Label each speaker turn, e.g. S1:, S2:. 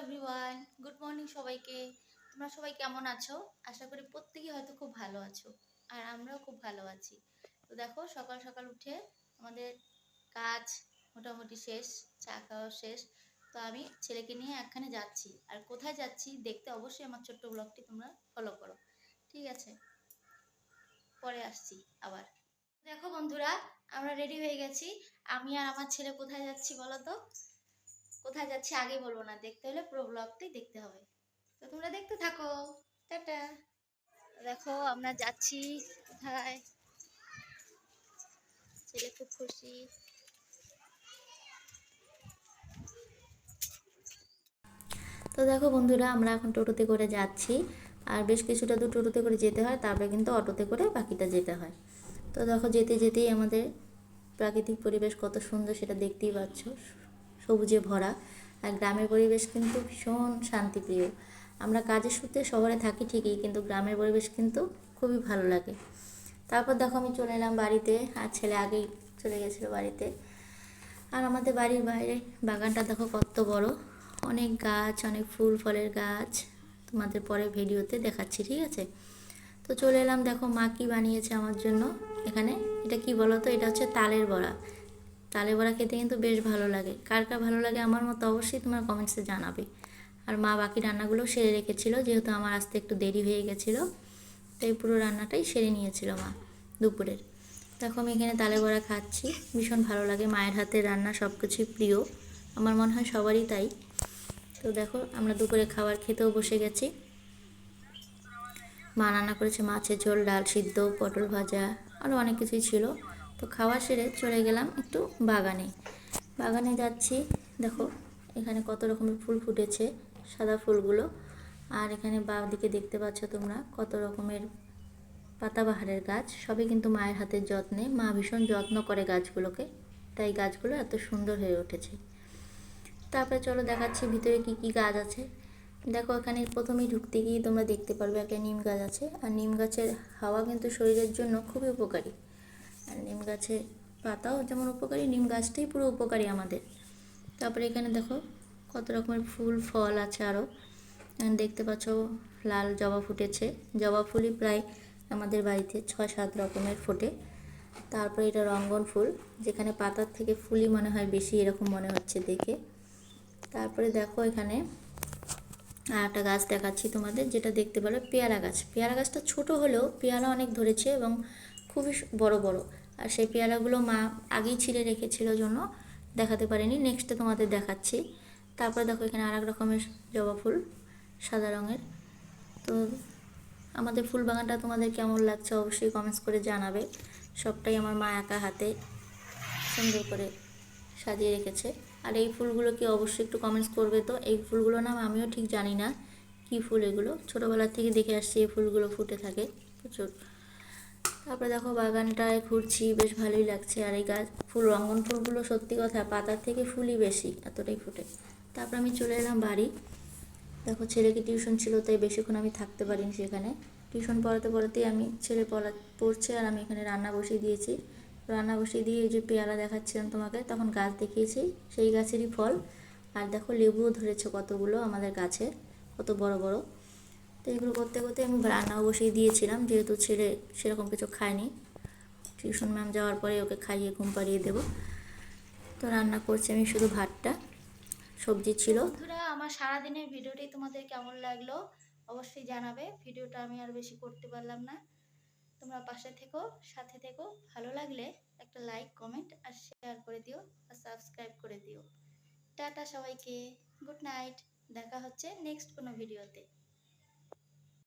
S1: Everyone good morning সবাইকে। তোমরা সবাই কেমন আছো? আশা করি প্রত্যেকেই হয়তো খুব ভালো আছো, আর আমরাও খুব ভালো আছি। তো দেখো, সকাল সকাল উঠে আমাদের কাজ মোটামুটি শেষ, চা খাওয়া শেষ। তো আমি ছেলেকে নিয়ে একখানে যাচ্ছি। আর কোথায় যাচ্ছি দেখতে অবশ্যই আমার ছোট্ট ব্লগটি তোমরা ফলো করো। ঠিক আছে? পরে আসছি আবার। দেখো বন্ধুরা, আমরা রেডি হয়ে গেছি। আমি আর আমার ছেলে কোথায় যাচ্ছি বলো তো? কোথায় যাচ্ছি আগে বলব না, দেখতে হলে পুরো ব্লগটাই দেখতে হবে। তো তোমরা দেখতে থাকো। টাটা। দেখো, আমরা যাচ্ছি কোথায়? ছেলে খুব খুশি। তো দেখো বন্ধুরা, আমরা এখন টোটোতে করে যাচ্ছি। আর বেশ কিছুটা দূর টোটোতে করে যেতে হয়, তারপরে কিন্তু অটোতে করে বাকিটা যেতে হয়। তো দেখো, যেতে যেতেই আমাদের প্রাকৃতিক পরিবেশ কত সুন্দর, সেটা দেখতেই পাচ্ছ। সবুজে ভরা, আর গ্রামের পরিবেশ কিন্তু ভীষণ শান্তিপ্রিয়। আমরা কাজের সূত্রে শহরে থাকি ঠিকই, কিন্তু গ্রামের পরিবেশ কিন্তু খুবই ভালো লাগে। তারপর দেখো আমি চলে এলাম বাড়িতে, আর ছেলে আগেই চলে গেছিল বাড়িতে। আর আমাদের বাড়ির বাইরে বাগানটা দেখো কত বড়। অনেক গাছ, অনেক ফুল, ফলের গাছ। তোমাদের পরে ভিডিওতে দেখাচ্ছি, ঠিক আছে? তো চলে এলাম দেখো মা কি বানিয়েছে আমার জন্য। এখানে এটা কি বলো তো এটা হচ্ছে তালের বড়া। তালের বড়া খেতে কিন্তু বেশ ভালো লাগে। কার কার ভালো লাগে আমার মতো অবশ্যই তোমার কমেন্টসে জানাবে। আর মা বাকি রান্নাগুলো সেরে রেখেছিল, যেহেতু আমার আসতে একটু দেরি হয়ে গেছিল, তাই পুরো রান্নাটাই সেরে নিয়েছিল মা দুপুরের। দেখো আমি এখানে তালে বড়া খাচ্ছি, ভীষণ ভালো লাগে, মায়ের হাতের রান্না সব কিছুই প্রিয়, আমার মনে হয় সবারই তাই। তো দেখো আমরা দুপুরে খাবার খেতেও বসে গেছি। মা রান্না করেছে মাছের ঝোল, ডাল সিদ্ধ, পটল ভাজা আরও অনেক কিছুই ছিল। তো খাওয়া সেরে চলে গেলাম একটু বাগানে। বাগানে যাচ্ছি, দেখো এখানে কত রকমের ফুল ফুটেছে, সাদা ফুলগুলো। আর এখানে বাঁ দিকে দেখতে পাচ্ছ তোমরা কত রকমের পাতাবাহারের গাছ। সবই কিন্তু মায়ের হাতের যত্নে। মা ভীষণ যত্ন করে গাছগুলোকে, তাই গাছগুলো এত সুন্দর হয়ে উঠেছে। তারপরে চলো দেখাচ্ছি ভিতরে কি কি গাছ আছে। দেখো এখানে প্রথমেই ঢুকতে গিয়ে তোমরা দেখতে পারবে একটা নিম গাছ আছে। আর নিম গাছের হাওয়া কিন্তু শরীরের জন্য খুবই উপকারী। আর নিম গাছের পাতাও যেমন উপকারী, নিম গাছটাই পুরো উপকারী আমাদের। তারপরে এখানে দেখো কত রকমের ফুল, ফল আছে আরও দেখতে পাচ্ছ লাল জবা ফুটেছে। জবা ফুলই প্রায় আমাদের বাড়িতে ছয় সাত রকমের ফোটে। তারপরে এটা রঙ্গন ফুল, যেখানে পাতার থেকে ফুলই মনে হয় বেশি, এরকম মনে হচ্ছে দেখে। তারপরে দেখো এখানে আর একটা গাছ দেখাচ্ছি তোমাদের, যেটা দেখতে পারো পেয়ারা গাছ। পেয়ারা গাছটা ছোট হলেও পেয়ারা অনেক ধরেছে এবং খুবই বড় বড়। আর সেই পেয়ারাগুলো মা আগেই ছিঁড়ে রেখেছিল জন্য দেখাতে পারিনি। নেক্সটে তোমাদের দেখাচ্ছি। তারপরে দেখো এখানে আর রকমের জবা ফুল, সাদা রঙের। তো আমাদের ফুল বাগানটা তোমাদের কেমন লাগছে অবশ্যই কমেন্টস করে জানাবে। সবটাই আমার মা একা হাতে সুন্দর করে সাজিয়ে রেখেছে। আর এই ফুলগুলো কি অবশ্যই একটু কমেন্টস করবে তো? এই ফুলগুলো নাম আমিও ঠিক জানি না। কি ফুল এগুলো? ছোটোবেলা থেকে দেখে আসছি এই ফুলগুলো ফুটে থাকে প্রচুর। তারপরে দেখো বাগানটায় ঘুরছি, বেশ ভালোই লাগছে। আর এই গাছ, ফুল রঙন ফুলগুলো সত্যি কথা, পাতার থেকে ফুলই বেশি, এতটাই ফুটে। তারপর আমি চলে এলাম বাড়ি। দেখো ছেলেকে টিউশন ছিল, তাই বেশিক্ষণ আমি থাকতে পারিনি সেখানে। টিউশন পড়াতে পড়াতেই আমি ছেলে পড়া, পড়ছে আর আমি এখানে রান্না বসিয়ে দিয়েছি। রান্না বসিয়ে দিয়ে এই যে পেয়ারা দেখাচ্ছিলাম তোমাকে, তখন গাছ দেখিয়েছি, সেই গাছেরই ফল। আর দেখো লেবুও ধরেছে কতগুলো আমাদের গাছে, কত বড় বড়। তো এগুলো করতে করতে আমি রান্নাও বসিয়ে দিয়েছিলাম, যেহেতু ছেলে সেরকম কিছু খায়নি। টিউশন ম্যাম যাওয়ার পরে ওকে খাইয়ে ঘুম পাড়িয়ে দেবো। তো রান্না করছি আমি শুধু ভাতটা, সবজি ছিল। বন্ধুরা, আমার সারাদিনের ভিডিওটি তোমাদের কেমন লাগল অবশ্যই জানাবে। ভিডিওটা আমি আর বেশি করতে পারলাম না। তোমরা পাশে থেকো, সাথে থেকো। ভালো লাগলে একটা লাইক কমেন্ট আর শেয়ার করে দিও আর সাবস্ক্রাইব করে দিও। টাটা সবাইকে গুড নাইট দেখা হচ্ছে নেক্সট কোনো ভিডিওতে